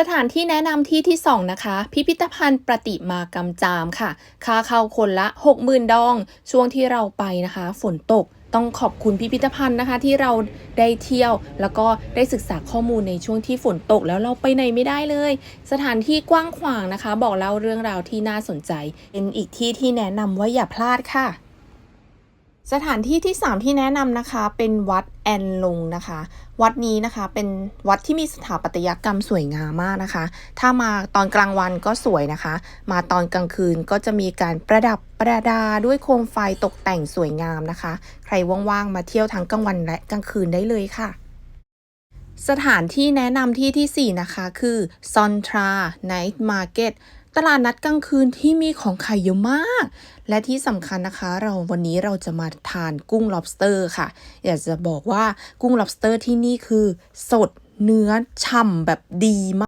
สถานที่แนะนำที่ที่ 2 นะคะ พิพิธภัณฑ์ประติมากรรมจามค่ะ ค่าเข้าคนละ 60,000 ดอง ช่วงที่เราไปนะคะ ฝนตกต้องขอบคุณพิพิธภัณฑ์นะคะ ที่เราได้เที่ยว แล้วก็ได้ศึกษาข้อมูลในช่วงที่ฝนตกแล้วเราไปไหนไม่ได้เลย สถานที่กว้างขวางนะคะ บอกเล่าเรื่องราวที่น่าสนใจ เป็นอีกที่ที่แนะนำว่าอย่าพลาดค่ะ สถานที่ที่ 3 ที่แนะนำนะคะ เป็นวัดแอนลงนะคะ วัดนี้นะคะเป็นวัดที่มีสถาปัตยกรรมสวยงามมากนะคะ ถ้ามาตอนกลางวันก็สวยนะคะ มาตอนกลางคืนก็จะมีการประดับประดาด้วยโคมไฟตกแต่งสวยงามนะคะ ใครว่างๆมาเที่ยวทั้งกลางวันและกลางคืนได้เลยค่ะ สถานที่แนะนำที่ที่ 4 นะคะ คือซอนทราไนท์มาร์เก็ต ตลาดนัดกลางคืนที่มีของขายเยอะมาก และที่สำคัญนะคะ เราวันนี้เราจะมาทานกุ้ง lobster ค่ะ อยากจะบอกว่ากุ้ง lobster ที่นี่คือสดเนื้อฉ่ำแบบดีมาก